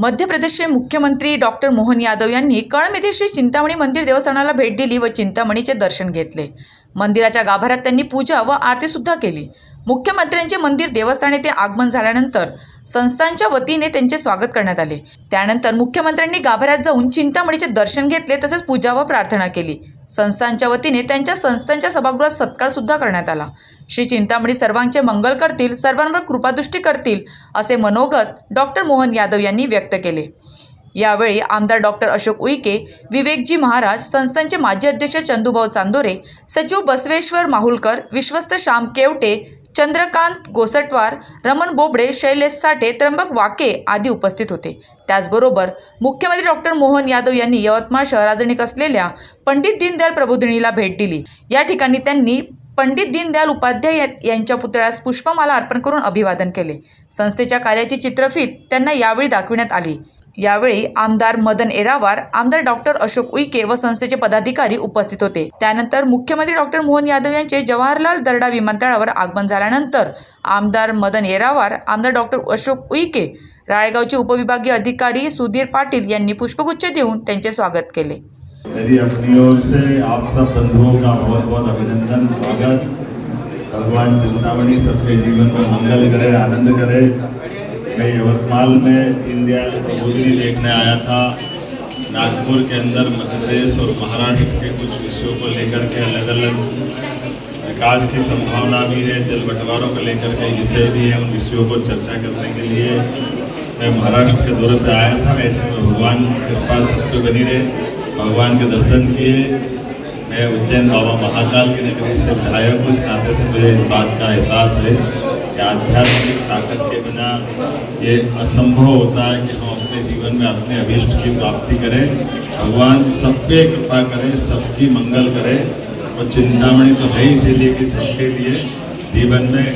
मध्य प्रदेशचे मुख्यमंत्री डॉक्टर मोहन यादव यांनी कळम येथे श्री चिंतामणी मंदिर देवस्थानाला भेट दिली व चिंतामणीचे दर्शन घेतले. मंदिराच्या गाभाऱ्यात त्यांनी पूजा व आरतीसुद्धा केली. मुख्यमंत्र्यांचे मंदिर देवस्थान येथे आगमन झाल्यानंतर संस्थांच्या वतीने त्यांचे स्वागत करण्यात आले. त्यानंतर मुख्यमंत्र्यांनी गाभाऱ्यात जाऊन चिंतामणीचे दर्शन घेतले तसेच पूजा व प्रार्थना केली. संस्थांच्या वतीने त्यांच्या संस्थांच्या सभागृहात सत्कार सुद्धा करण्यात आला. श्री चिंतामणी सर्वांचे मंगल करतील सर्वांवर कृपादृष्टी करतील असे मनोगत डॉक्टर मोहन यादव यांनी व्यक्त केले. यावेळी आमदार डॉक्टर अशोक उईके विवेकजी महाराज संस्थांचे माजी अध्यक्ष चंदूभाऊ चांदोरे सचिव बसवेश्वर माहुलकर विश्वस्त श्याम केवटे चंद्रकांत गोसटवार रमण बोबडे शैलेश साठे त्र्यंबक वाके आदी उपस्थित होते. त्याचबरोबर मुख्यमंत्री डॉक्टर मोहन यादव यांनी यवतमाळ शहराजणीक असलेल्या पंडित दीनदयाल प्रबोधिनीला भेट दिली. या ठिकाणी त्यांनी पंडित दीनदयाल उपाध्याय यांच्या पुतळ्यास पुष्पमाला अर्पण करून अभिवादन केले. संस्थेच्या कार्याची चित्रफीत त्यांना यावेळी दाखविण्यात आली. यावेळी आमदार मदन एरावार आमदार डॉक्टर अशोक उईके व संस्थेचे पदाधिकारी उपस्थित होते. त्यानंतर मुख्यमंत्री डॉक्टर मोहन यादव यांचे जवाहरलाल दर्डा विमानतळावर आगमन झाल्यानंतर आमदार मदन येरावार आमदार डॉक्टर अशोक उईके राळेगावचे उपविभागीय अधिकारी सुधीर पाटील यांनी पुष्पगुच्छ देऊन त्यांचे स्वागत केले. मेरी अपनी ओर से आप सब बंधुओं का बहुत बहुत अभिनंदन स्वागत। भगवान चिंतामणि सबके जीवन में मंगल करे आनंद करे। मैं यवतमाल में दीनदयाल प्रबोधिनी देखने आया था। नागपुर के अंदर मध्य प्रदेश और महाराष्ट्र के कुछ विषयों को लेकर के अलग अलग विकास की संभावना भी है, जल बंटवारों को लेकर के विषय भी है उन विषयों को चर्चा करने के लिए। मैं महाराष्ट्र के दौरे पर आया था, ऐसे में भगवान कृपा सब पे बनी रहे, भगवान के दर्शन किए। मैं उज्जैन बाबा महाकाल की नगरी से विधायक हूँ, इस नाते से मुझे इस बात का एहसास है। कि आध्यात्मिक ताकत के बिना ये असंभव होता है कि हम अपने जीवन में अपने अभीष्ट की प्राप्ति करें। भगवान सब पे कृपा करे, सबकी मंगल करे। और चिंतामणि तो है इसीलिए कि सबके लिए जीवन में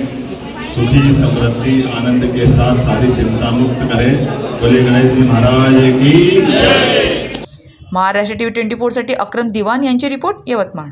सुखी, समृद्धि, आनंद के साथ सारी चिंता मुक्त करे। बोले गणेश जी महाराज की महाराष्ट्र टीव्ही ट्वेंटी फोरसाठी अक्रम दिवान यांची रिपोर्ट यवतमाळ.